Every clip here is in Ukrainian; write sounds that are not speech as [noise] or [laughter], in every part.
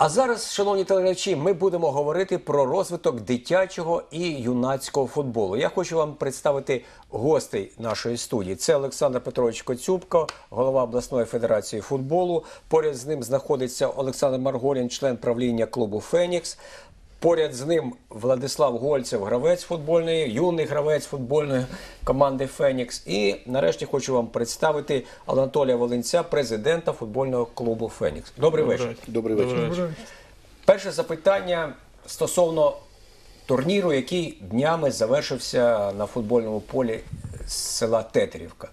А зараз, шановні телеглядачі, ми будемо говорити про розвиток дитячого і юнацького футболу. Я хочу вам представити гостей нашої студії. Це Олександр Петрович Коцюбко, голова обласної федерації футболу. Поряд з ним знаходиться Олександр Марголін, член правління клубу Фенікс. Поряд з ним Владислав Гольцев, гравець футбольної, юний гравець футбольної команди Фенікс. І нарешті хочу вам представити Анатолія Волинця, президента футбольного клубу Фенікс. Добрий вечір. Добрий вечір. Перше запитання стосовно турніру, який днями завершився на футбольному полі з села Тетерівка.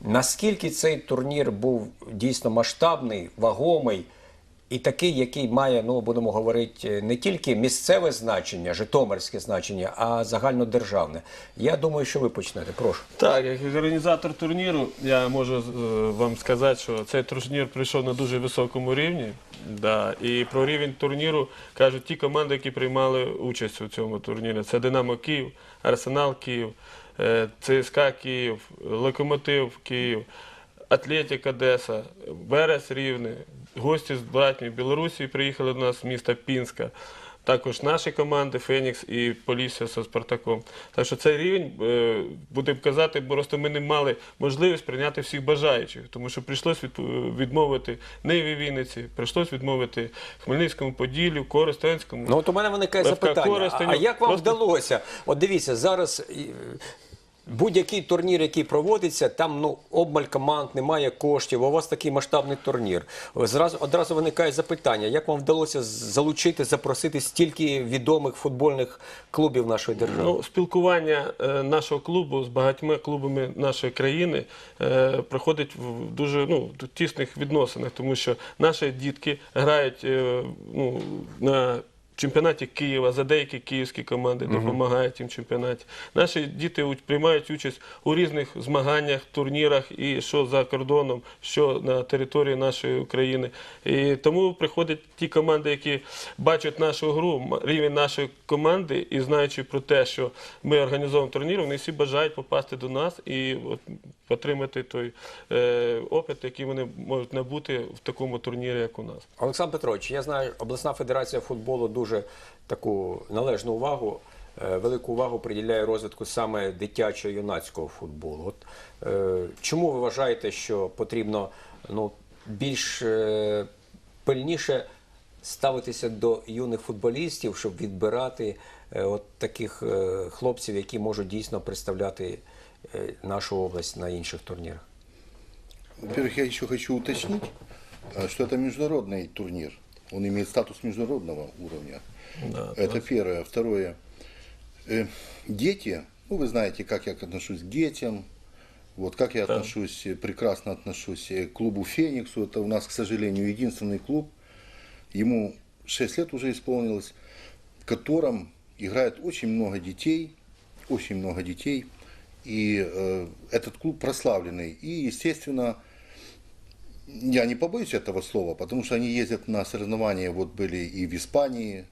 Наскільки цей турнір був дійсно масштабний, вагомий і такий, який має, ну будемо говорити, не тільки місцеве значення, житомирське значення, а загальнодержавне. Я думаю, що ви почнете. Прошу. Так, як організатор турніру, я можу е, вам сказати, що цей турнір прийшов на дуже високому рівні. Да. І про рівень турніру кажуть ті команди, які приймали участь у цьому турнірі. Це Динамо Київ, Арсенал Київ, е, ЦСКА Київ, Локомотив Київ, Атлетик Одеса, Верес Рівне, гості з братньої Білорусі приїхали до нас з міста Пінська. Також наші команди Фенікс і Полісся зі Спартаком. Так що цей рівень, е, будемо казати, просто ми не мали можливість прийняти всіх бажаючих, тому що прийшлось відмовити Ниві Вінниці, прийшлось відмовити Хмельницькому Поділлю, Коростенському. Ну от у мене виникає запитання. А, а як вам Просто- вдалося? От дивіться, зараз будь-який турнір, який проводиться, там ну обмаль команд, немає коштів. У вас такий масштабний турнір. Зразу одразу виникає запитання: як вам вдалося залучити, запросити стільки відомих футбольних клубів нашої держави? Ну, спілкування е, нашого клубу з багатьма клубами нашої країни е, проходить в дуже ну, тісних відносинах, тому що наші дітки грають е, ну, на чемпіонаті Києва за деякі київські команди допомагають їм в чемпіонаті. Наші діти приймають участь у різних змаганнях, турнірах, і що за кордоном, що на території нашої України. І тому приходять ті команди, які бачать нашу гру, рівень нашої команди, і знаючи про те, що ми організовуємо турнір, вони всі бажають попасти до нас і от, отримати той е, опит, який вони можуть набути в такому турнірі, як у нас. Олександр Петрович, я знаю, обласна федерація футболу дуже таку належну увагу, е, велику увагу приділяє розвитку саме дитячого юнацького футболу. От е, чому ви вважаєте, що потрібно ну, більш е, пильніше ставитися до юних футболістів, щоб відбирати е, от таких е, хлопців, які можуть дійсно представляти е, нашу область на інших турнірах? Во-первых, я еще хочу уточнить, а, что это международный турнир. Он имеет статус международного уровня. Да, это первое. Второе. Э, дети, ну вы знаете, как я отношусь к детям. Вот как я отношусь, э, прекрасно отношусь э, к клубу Фениксу. Это у нас, к сожалению, единственный клуб. Ему 6 лет уже исполнилось, в котором играет очень много детей, очень много детей. И э, этот клуб прославленный. И, естественно, я не побоюсь этого слова, потому что они ездят на соревнования, вот были и в Испании,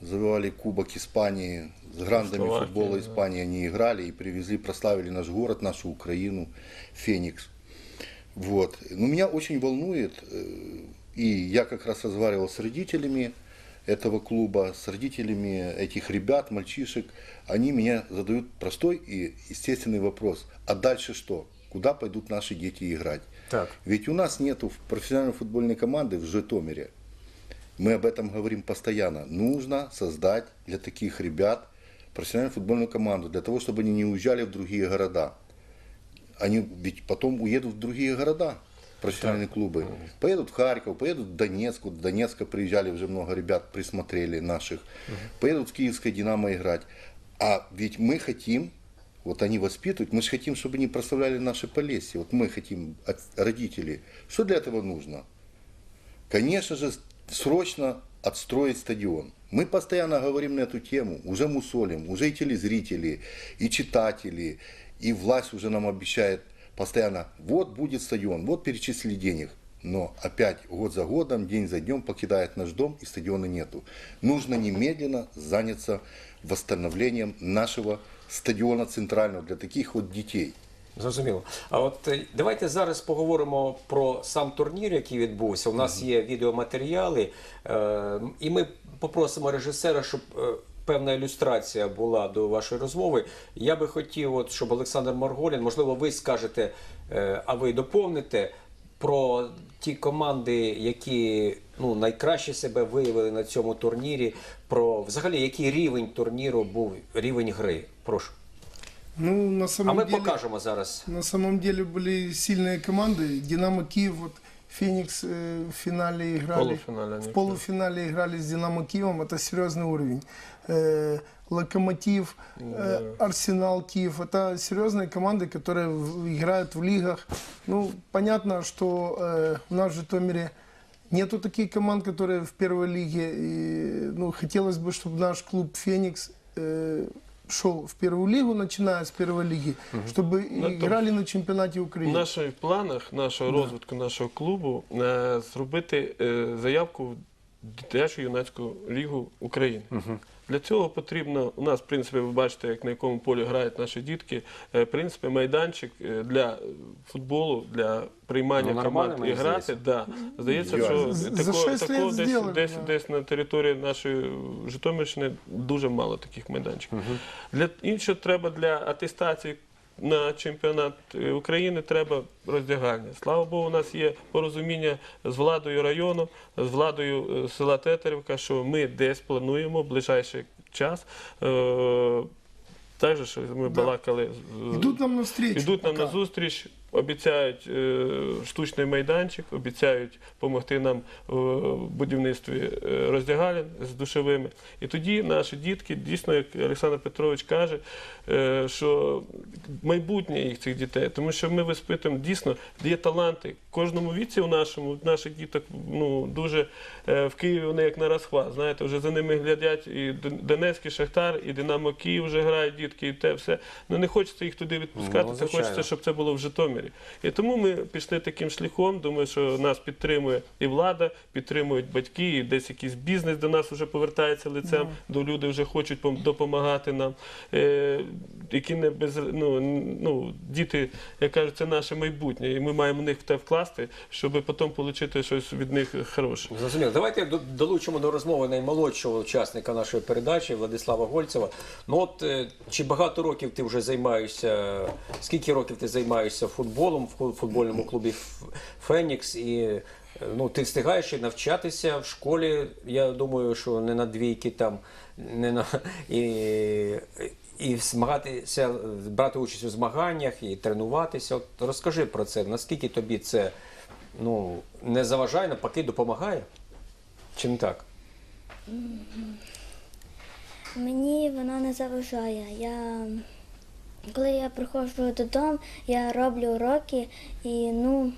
завоевали Кубок Испании, с грандами Словакия, футбола да. Испании они играли и привезли, прославили наш город, нашу Украину, Феникс. Вот. Но меня очень волнует, э, и я как раз разговаривал с родителями этого клуба, с родителями этих ребят, мальчишек, они меня задают простой и естественный вопрос. А дальше что? Куда пойдут наши дети играть? Так. Ведь у нас нету профессиональной футбольной команды в Житомире. Мы об этом говорим постоянно. Нужно создать для таких ребят профессиональную футбольную команду, для того, чтобы они не уезжали в другие города. Они ведь потом уедут в другие города, профессиональные клубы. Поедут в Харьков, поедут в Донецк. Вот в Донецка приезжали уже много ребят, присмотрели наших. Поедут в Киевское Динамо играть. А ведь мы хотим, вот они воспитывают, мы же хотим, чтобы они прославляли наши Полесье. Вот мы хотим, от- родители. Что для этого нужно? Конечно же, срочно отстроить стадион. Мы постоянно говорим на эту тему, уже мусолим, уже и телезрители, и читатели, и власть уже нам обещает постоянно, вот будет стадион, вот перечислили денег. Но опять год за годом, день за днем покидает наш дом и стадиона нету. Нужно немедленно заняться восстановлением нашего стадиона центрального для таких вот детей. Зрозуміло. А от е, давайте зараз поговоримо про сам турнір, який відбувся. У нас є відеоматеріали, е, і ми попросимо режисера, щоб е, певна ілюстрація була до вашої розмови. Я би хотів, от, щоб Олександр Марголін, можливо, ви скажете, е, а ви доповните про ті команди, які ну, найкраще себе виявили на цьому турнірі, про взагалі який рівень турніру був, рівень гри. Прошу. Ну, на А самом ми деле, покажемо зараз. на самом деле были сильные команды. Динамо Киев, вот Феникс э, в финале играли. Полуфинале они в полуфинале играли с Динамо Киевом. Это серьезный уровень. Э, Локомотив, э, Арсенал Киев. Это серьезные команды, которые в- играют в лигах. Ну, понятно, что э, в нас в Житомире нету таких команд, которые в первой лиге. И, ну, хотелось бы, чтобы наш клуб Феникс э, шел в первую лигу, начиная с первой лиги, чтобы на играли на чемпионате В Украины. наших планах, нашого розвитку нашого клубу е, зробити е, заявку в дитячу юнацьку лігу України. Для цього потрібно у нас, в принципі, ви бачите, як на якому полі грають наші дітки. е, В принципі, майданчик е, для футболу, для приймання Ну, команд і грати. Да. Здається, що такого, такого десь, сделали, десь, да. десь на території нашої Житомирщини дуже мало таких майданчиків. Для іншого треба для атестації на чемпіонат е, України треба роздягання. Слава Богу, у нас є порозуміння з владою району, з владою е, села Тетерівка, що ми десь плануємо в ближайший час. Е, так же, що ми балакали. Йдуть нам на зустріч. Йдуть нам на зустріч, обіцяють е, штучний майданчик, обіцяють допомогти нам в будівництві е, роздягалень з душовими. І тоді наші дітки, дійсно, як Олександр Петрович каже, е, що майбутнє їх цих дітей, тому що ми виспитуємо дійсно, де є таланти. В кожному віці у нашому наших діток ну дуже е, в Києві вони як на розхват. Знаєте, вже за ними глядять і Донецький Шахтар, і Динамо Київ вже грають дітки, і те все. Ну не хочеться їх туди відпускати. Ну, це хочеться, щоб це було в Житомирі. І тому ми пішли таким шляхом. Думаю, що нас підтримує і влада, підтримують батьки, і десь якийсь бізнес до нас вже повертається лицем, до люди вже хочуть пом- допомагати нам. Які не без ну, ну, діти, як кажуть, це наше майбутнє, і ми маємо в них в те вкласти, щоб потім отримати щось від них хороше. Зрозуміло. Давайте долучимо до розмови наймолодшого учасника нашої передачі Владислава Гольцева. Ну от е, чи багато років ти вже займаєшся? Скільки років ти займаєшся футболом в футбольному клубі Фенікс? І е, ну ти встигаєш і навчатися в школі? Я думаю, що не на двійки там, не на і. І змагатися, брати участь у змаганнях і тренуватися. От розкажи про це. Наскільки тобі це ну, не заважає, навпаки, допомагає? Чи не так? Мені вона не заважає. Я, коли я приходжу додому, я роблю уроки і ну,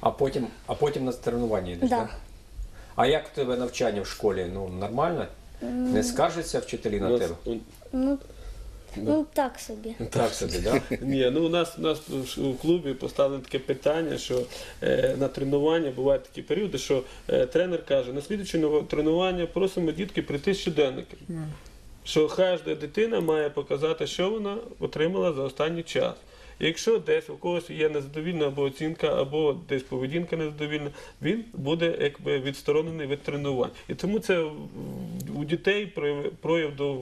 А потім, а потім на тренування йдеш, Да. так? А як в тебе навчання в школі? Ну, нормально? Не скаржаться вчителі на тебе? ну, ну так собі. Так собі, так? Ні, ну у нас у нас у клубі поставлено таке питання, що е, на тренування бувають такі періоди, що е, тренер каже, на слідче тренування просимо дітки прийти з щоденником. Що кожна дитина має показати, що вона отримала за останній час. Якщо десь у когось є незадовільна або оцінка, або десь поведінка незадовільна, він буде якби відсторонений від тренувань. І тому це у дітей прояв, до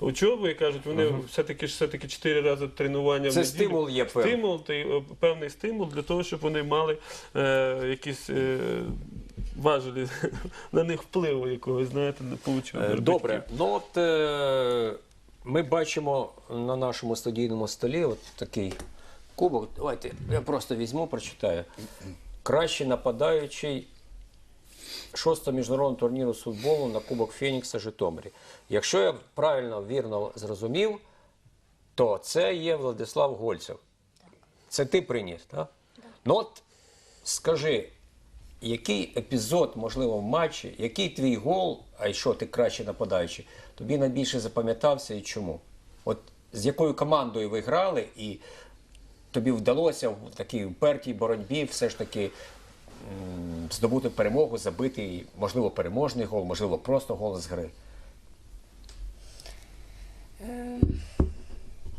учоби, кажуть, вони все-таки все-таки чотири рази тренування Це неділю. стимул є певний. Стимул, е, певний стимул для того, щоб вони мали е, якісь. Е, Важелі [laughs] на них впливу якогось, знаєте, не получили. Е, Добре. Ну от е, ми бачимо на нашому студійному столі от такий кубок. Давайте я просто візьму, прочитаю. Кращий нападаючий шостого міжнародного турніру з футболу на Кубок Фенікса Житомирі. Якщо я правильно вірно зрозумів, то це є Владислав Гольцев. Це ти приніс, так? Ну от скажи, який епізод, можливо, в матчі, який твій гол, а що ти краще нападаючий, тобі найбільше запам'ятався і чому? От з якою командою ви грали, і тобі вдалося в такій упертій боротьбі все ж таки здобути перемогу, забити, можливо, переможний гол, можливо, просто гол з гри.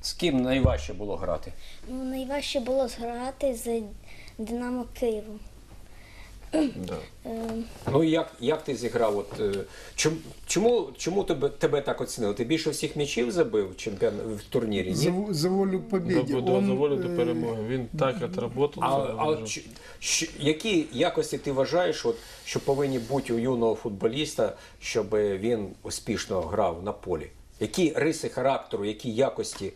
З ким найважче було грати? Ну, найважче було зграти з Динамо Києвом. Да. Е, Ну і як, як ти зіграв? От, е, чому, чому, чому тебе, тебе так оцінили? Ти більше всіх м'ячів забив в, чемпіон... в турнірі? За, за волю к победе. Да, Он, за волю до э, перемоги. Він так отработав. А, а чи- що- які якості ти вважаєш, от, що повинні бути у юного футболіста, щоб він успішно грав на полі? Які риси характеру, які якості?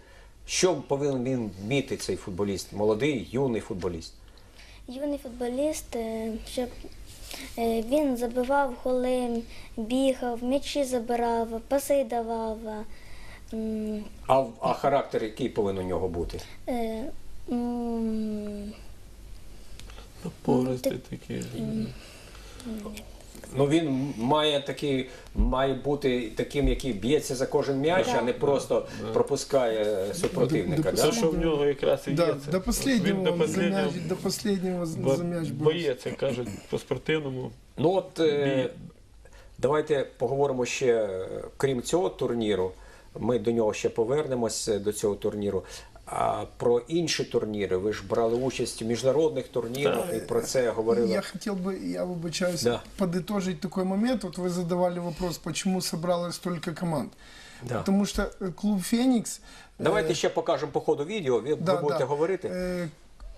Що повинен він вміти цей футболіст? Молодий, юний футболіст? Юний футболіст, е, щоб е, він забивав голи, бігав, м'ячі забирав, паси давав. А, а характер який повинен у нього бути? е, Напористий такий. Ну він має такий, має бути таким, який б'ється за кожен м'яч, а не просто пропускає супротивника. Це, що в нього якраз і є. Да, це. до последнего, Він до он за последнього мяч, до последнего за бо- за мяч боєць, як кажуть, по-спортивному. Ну от е, давайте поговоримо ще, е, крім цього турніру. Ми до нього ще повернемось е, до цього турніру. А про інші турніри ви ж брали участь у міжнародних турнірах і про це говорили. Я хотел бы, я выбачаюсь, Да. подытожить такой момент. Вот вы задавали вопрос, почему собралось столько команд. Да. Потому что э, клуб «Феникс» э, Давайте ще покажемо по ходу відео. Ви, Да, ви будете да. говорити. Э,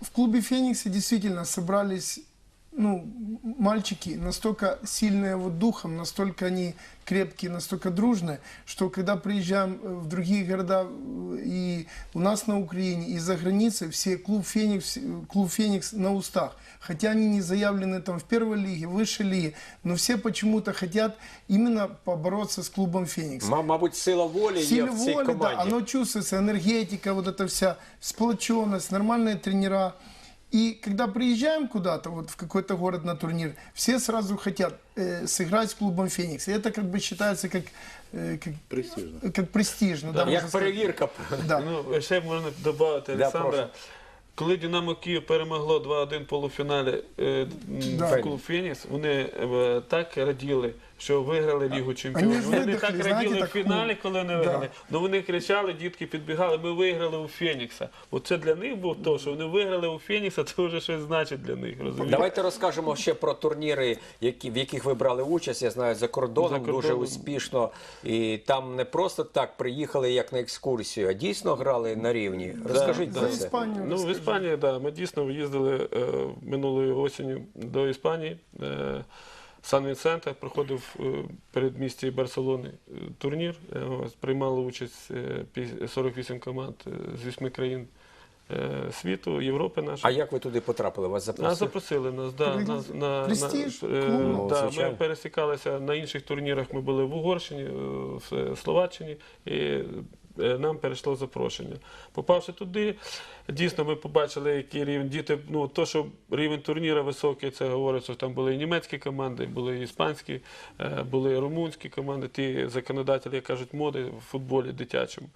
В клубе Феникса действительно собрались ну, мальчики настолько сильные вот духом, настолько они крепкие, настолько дружные, что когда приезжаем э, в другие города э, и у нас на Украине, и за границей, все клуб Феникс, э, клуб Феникс на устах. Хотя они не заявлены там в первой лиге, выше лиги, но все почему-то хотят именно побороться с клубом Феникс. Ма- Мабуть, сила волі є Сила в цій воли, да, команді. оно чувствуется, энергетика, вот эта вся сплоченность, нормальные тренера. И когда приезжаем куда-то, вот в какой-то город на турнир, все сразу хотят э, сыграть с клубом Феникс. И это как бы считается как, э, как, Престижно. как престижно. Да, можно Як сказать. перевірка. Да. Ну, ще можна додати, Да, Олександра. прошу. Коли Динамо Київ перемогло 2-1 в полуфіналі е, м, Да. в клуб Феніс, вони е, так раділи, що виграли Лігу Чемпіонів. Вони не так раділи в фіналі, коли вони виграли. Ну вони кричали, дітки підбігали, ми виграли у Фенікса. Оце для них був то, що вони виграли у Фенікса, [laughs] це вже щось значить для них. Розумієте? Давайте розкажемо ще про турніри, які, в яких ви брали участь. Я знаю, за кордоном, За кордоном. дуже успішно. І там не просто так приїхали як на екскурсію, а дійсно грали на рівні. Розкажіть да. про За це. Іспанію Ну, в. Іспанії, да. Ми дійсно їздили е, минулої осені до Іспанії. Е, Сан Вінсента проходив е, передмісті Барселони е, турнір. Е, приймали участь е, пі- 48 команд з 8 країн світу, Європи нашої. А як ви туди потрапили? Вас Нас запросили? запросили нас, да, нас на, престиж на, клубу. да, звичайно. ми пересікалися на інших турнірах. Ми були в Угорщині, в Словаччині, і нам перейшло запрошення. Попавши туди, дійсно ми побачили, який рівень діти. Ну то, що рівень турніру високий, це говорить, що там були і німецькі команди, були і іспанські, е, були і румунські команди, ті законодателі, як кажуть, моди в футболі дитячому.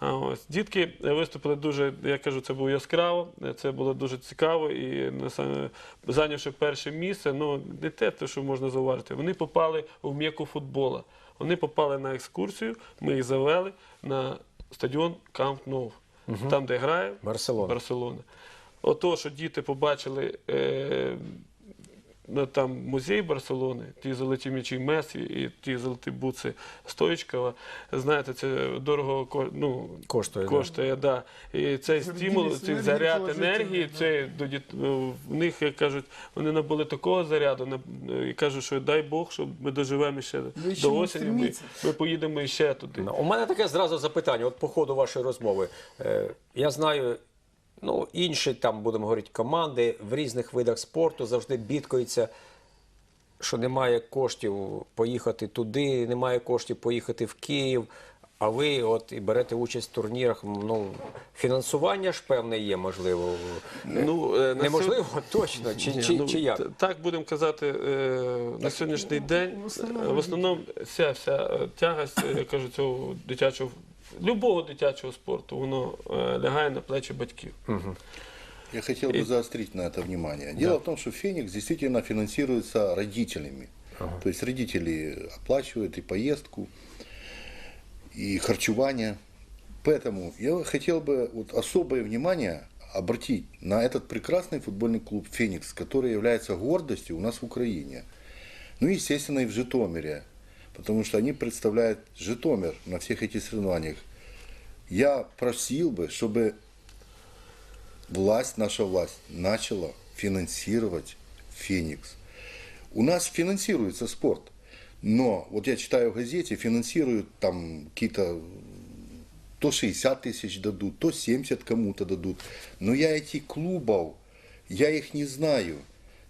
А ось дітки виступили дуже, я кажу, це було яскраво, це було дуже цікаво. І зайнявши перше місце, ну не те, що можна зауважити. Вони попали в м'яку футбола. Вони попали на екскурсію, ми їх завели на стадіон Камп Нов, там, де грає Барселона. Барселона. Ото, що діти побачили е, там музей Барселони, ті золоті м'ячі Месі і ті золоті буци Стоїчкова, знаєте, це дорого ну, Коштує, коштує да. І цей стимул, цей заряд енергії, да. це до діт... ну, в них, як кажуть, вони набули такого заряду, і кажуть, що дай Бог, щоб ми доживемо ще Ви до осені, ми, ми поїдемо ще туди. Ну, У мене таке зразу запитання. От по ходу вашої розмови. Е, я знаю, ну, інші там, будемо говорити, команди в різних видах спорту завжди бідкаються, що немає коштів поїхати туди, немає коштів поїхати в Київ. А ви от і берете участь в турнірах. Ну, фінансування ж певне є, можливо. Ну, е, Неможливо, [laughs] точно. Чи, Ні, чи, ну, чи як? Так будемо казати, е, на сьогоднішній день в в основному вся, вся е, тягость, е, я кажу, цього дитячого, любого дитячого спорту, воно е, лягає на плечі батьків. Я хотел бы заострить на это внимание. Дело в том, что Феникс действительно финансируется родителями. То есть родители оплачивают и поездку, и харчевание. Поэтому я хотел бы вот особое внимание обратить на этот прекрасный футбольный клуб «Феникс», который является гордостью у нас в Украине. Ну и, естественно, и в Житомире, потому что они представляют Житомир на всех этих соревнованиях. Я просил бы, чтобы власть, наша власть, начала финансировать «Феникс». У нас финансируется спорт, но вот я читаю в газете, финансируют там какие-то то 60 тысяч дадут, то 70 кому-то дадут. Но я этих клубов, я их не знаю.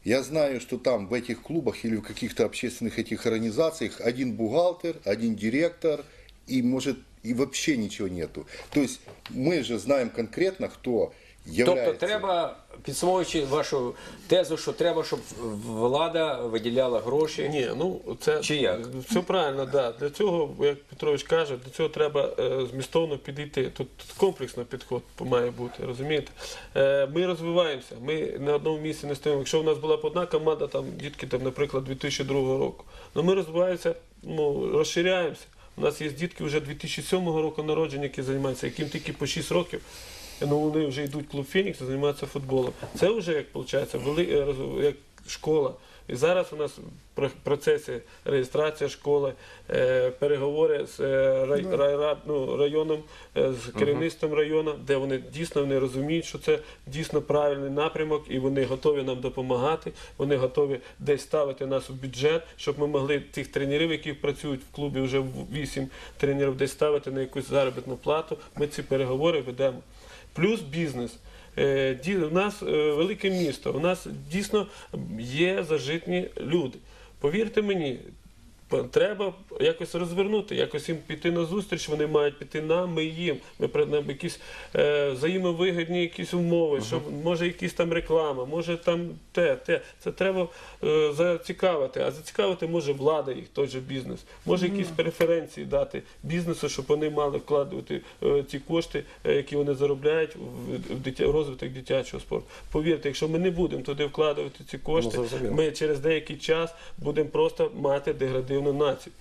Я знаю, что там в этих клубах или в каких-то общественных этих организациях один бухгалтер, один директор и может и вообще ничего нету. То есть мы же знаем конкретно, кто является. Тобто треба, підсумовуючи вашу тезу, що треба, щоб влада виділяла гроші. Ні, ну це Чи як? все правильно, да. Для цього, як Петрович каже, для цього треба е, змістовно підійти. Тут, комплексно підход має бути, розумієте? Е, ми розвиваємося, ми на одному місці не стоїмо. Якщо в нас була б одна команда, там дітки, там, наприклад, 2002 року, ну ми розвиваємося, ну, розширяємося. У нас є дітки вже 2007 року народження, які займаються, яким тільки по 6 років. Ну, вони вже йдуть в клуб Фенікс і займаються футболом. Це вже, як виходить, вели, е, як школа. І зараз у нас в процесі реєстрація школи, е, переговори з е, рай, райрад- ну, районом, е, з керівництвом району, де вони дійсно вони розуміють, що це дійсно правильний напрямок, і вони готові нам допомагати. Вони готові десь ставити нас у бюджет, щоб ми могли тих тренерів, які працюють в клубі, вже вісім тренерів, десь ставити на якусь заробітну плату. Ми ці переговори ведемо. Плюс бізнес. Е, У нас е, велике місто, у нас дійсно є зажитні люди. Повірте мені, треба якось розвернути, якось їм піти на зустріч, вони мають піти нам, ми їм. Ми придемо якісь е, взаємовигідні якісь умови, щоб може якісь там реклама, може там те, те. Це треба е, зацікавити. А зацікавити може влада їх, той же бізнес. Може якісь преференції дати бізнесу, щоб вони мали вкладувати е, ці кошти, е, які вони заробляють в, в, дитя, в розвиток дитячого спорту. Повірте, якщо ми не будемо туди вкладувати ці кошти, зрозуміло. ми через деякий час будемо просто мати деградивну націю.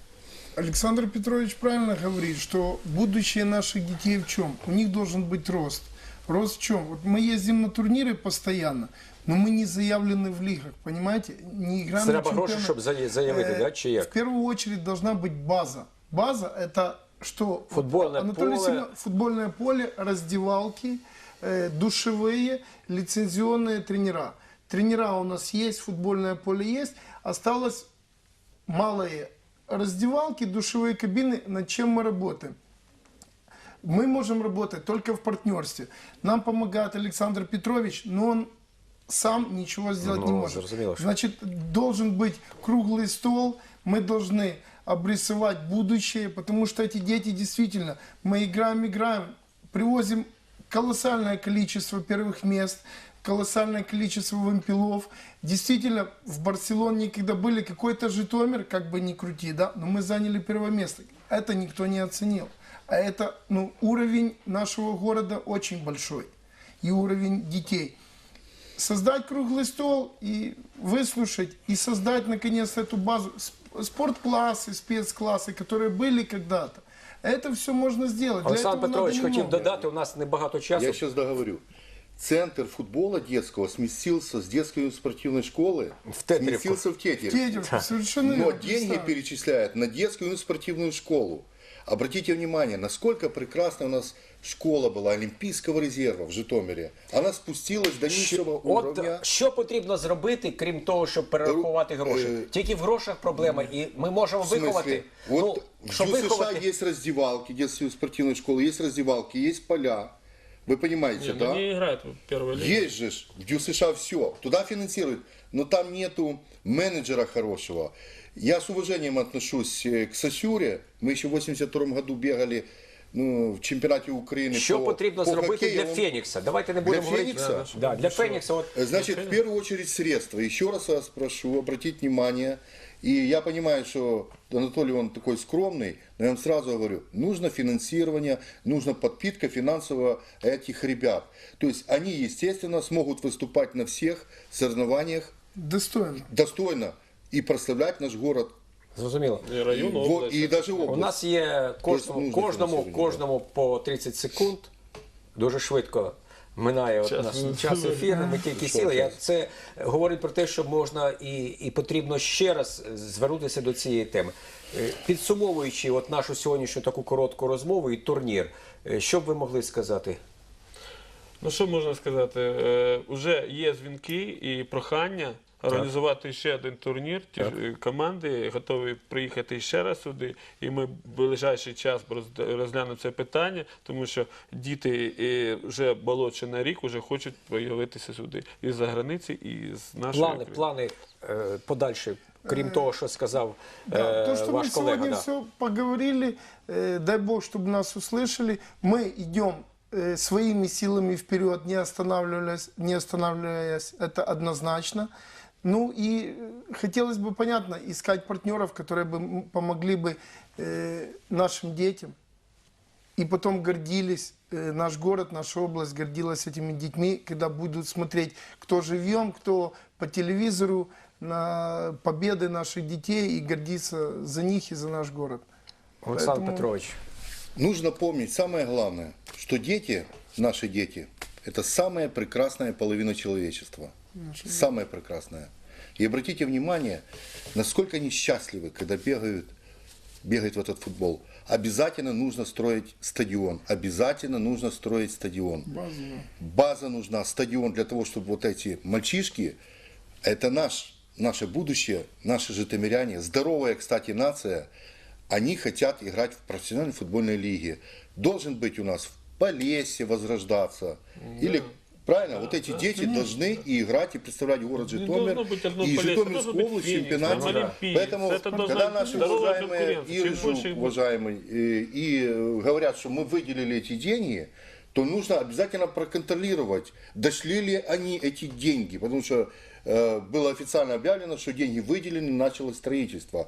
Александр Петрович правильно говорит, что будущее наших детей в чем? У них должен быть рост. Рост в чем? Вот мы ездим на турниры постоянно, но мы не заявлены в лигах, понимаете? Не играем на Треба гроші, чемпионат. щоб зая- заявити, Э, да, чи В як? первую очередь должна быть база. База это что? Футбольное Анатолий поле. Семен- футбольное поле, раздевалки, э, душевые, лицензионные тренера. Тренера у нас есть, футбольное поле есть. Осталось малые раздевалки, душевые кабины, над чем мы работаем. Мы можем работать только в партнерстве. Нам помогает Александр Петрович, но он сам ничего сделать не Ну, может. зрозуміло, що- Значит, должен быть круглый стол, мы должны обрисовать будущее, потому что эти дети действительно, мы играем, играем, привозим колоссальное количество первых мест, колоссальное количество вымпелов. Действительно, в Барселоне, когда были какой-то Житомир, как бы ни крути, да, но мы заняли первое место. Это никто не оценил. А это, ну, уровень нашего города очень большой. И уровень детей создать круглый стол и выслушать, и создать наконец эту базу, Сп- спортклассы, спецклассы, которые были когда-то. Это все можно сделать. Олександр этого Петрович хотів додати, у нас небагато часу. Я сейчас договорю. Центр футбола детского сместился с детской спортивной школы, В Тетеревку. сместился в Тетерев. Тетеревку, совершенно Но верно, деньги представь. перечисляют на детскую спортивную школу. Обратите внимание, насколько прекрасна у нас школа была Олимпийского резерва в Житомире. Она спустилась до низшего От уровня. що потрібно зробити, крім того, щоб перерахувати Ру- гроші? е, Тільки в грошах проблема, і ми можемо В смысле? виховати. Вот ну, в щоб ДЮСШ виховати. есть раздевалки, детские спортивные школы, есть раздевалки, есть поля. Вы понимаете, Не, да? ну, не играют в первой лиге. Есть же ж, в ДЮСШ все. Туда финансируют. Но там нету менеджера хорошего. Я с уважением отношусь э, к Сосюре. Мы еще в 82 году бегали ну, в чемпионате Украины Що по, потрібно по зробити хоккею. для Он- Фенікса? Давайте не будемо говорити. Фенікса? Да, для Фенікса. От Э, Значит, в первую очередь средства. Еще раз вас прошу обратить внимание. И я понимаю, что Анатолий, он такой скромный, но я вам сразу говорю, нужно финансирование, нужна подпитка финансового этих ребят. То есть они, естественно, смогут выступать на всех соревнованиях Достойно. достойно и прославлять наш город Зрозуміло. І район, Во- область. и даже У область. нас є кожному, нужно кожному, фінансування, кожному по 30 секунд. Дуже швидко минає от Час. наш час ефіру. Ми тільки сіли. Я, це говорить про те, що можна і, і потрібно ще раз звернутися до цієї теми. Е, Підсумовуючи от нашу сьогоднішню таку коротку розмову і турнір, е, що б ви могли сказати? Ну що можна сказати? Е, уже є дзвінки і прохання організувати ще один турнір. Ті ж, е, команди готові приїхати ще раз сюди, і ми в ближайший час роз- розглянемо це питання, тому що діти е, вже молодше на рік вже хочуть появитися сюди і за границі, і з нашої Плани, країни. плани е, подальші, крім того, що сказав Да, е, то, что ваш мы колега. сегодня да. все поговорили, э, дай бог, чтобы нас услышали. Мы идем э, своими силами вперед, не останавливаясь, не останавливаясь, это однозначно. Ну и э, хотелось бы, понятно, искать партнеров, которые бы помогли бы э, нашим детям. И потом гордились, э, наш город, наша область гордилась этими детьми, когда будут смотреть, кто живем, кто по телевизору, на победы наших детей и гордиться за них и за наш город. Олександр Поэтому- Петрович. Нужно помнить самое главное, что дети, наши дети, это самая прекрасная половина человечества. Самая прекрасная. И обратите внимание, насколько они счастливы, когда бегают, бегают в этот футбол. Обязательно нужно строить стадион. Обязательно нужно строить стадион. База нужна, стадион для того, чтобы вот эти мальчишки, это наш, наше будущее, наши житомиряне, здоровая, кстати, нация, они хотят играть в профессиональной футбольной лиге. Должен быть у нас в Полесье возрождаться. Или Правильно? вот эти дети должны и играть, и представлять город Житомир, и Житомирскую область там Олимпиец. Поэтому, Это когда наши уважаемые конкуренция. и будет. уважаемый, и, и, э, говорят, что мы выделили эти деньги, то нужно обязательно проконтролировать, дошли ли они эти деньги, потому что э, было официально объявлено, что деньги выделены, началось строительство.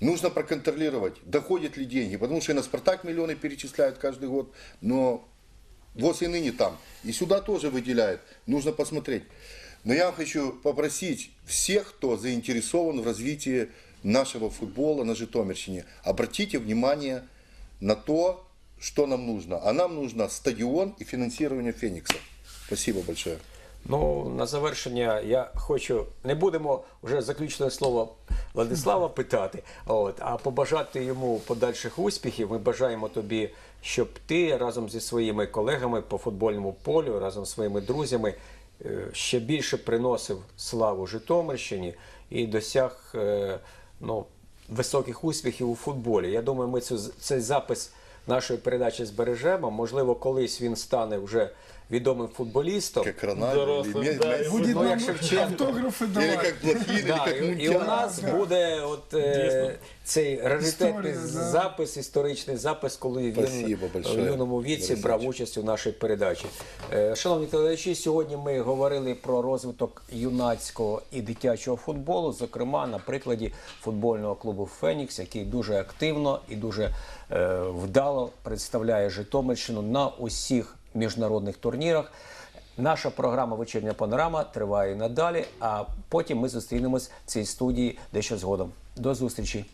Нужно проконтролировать, доходят ли деньги, потому что и на «Спартак» миллионы перечисляют каждый год, но ВОЗ и ныне там, и сюда тоже выделяют, нужно посмотреть. Но я хочу попросить всех, кто заинтересован в развитии нашего футбола на Житомирщине, обратите внимание на то, что нам нужно. А нам нужно стадион и финансирование Феникса. Спасибо большое. Ну, на завершення я хочу, не будемо вже заключне слово Владислава питати, от, а побажати йому подальших успіхів. Ми бажаємо тобі, щоб ти разом зі своїми колегами по футбольному полю, разом зі своїми друзями е, ще більше приносив славу Житомирщині і досяг е, ну, високих успіхів у футболі. Я думаю, ми цю, цей запис нашої передачі збережемо. Можливо, колись він стане вже відомим футболістом. Как Рональдо Взрослым, или Ме- да, Месси. Будет Ну, нам як Шевченко. автографы Или давать. как Блохин, или как і, і у Мунтян. нас буде от, е, цей раритетний Історія, да. запис, історичний запис, коли він Спасибо в юному віці брав участь у нашій передачі. Е, Шановні глядачі, сьогодні ми говорили про розвиток юнацького і дитячого футболу, зокрема на прикладі футбольного клубу Фенікс, який дуже активно і дуже е, вдало представляє Житомирщину на усіх міжнародних турнірах. Наша програма Вечірня панорама триває надалі, а потім ми зустрінемось в цій студії дещо згодом. До зустрічі!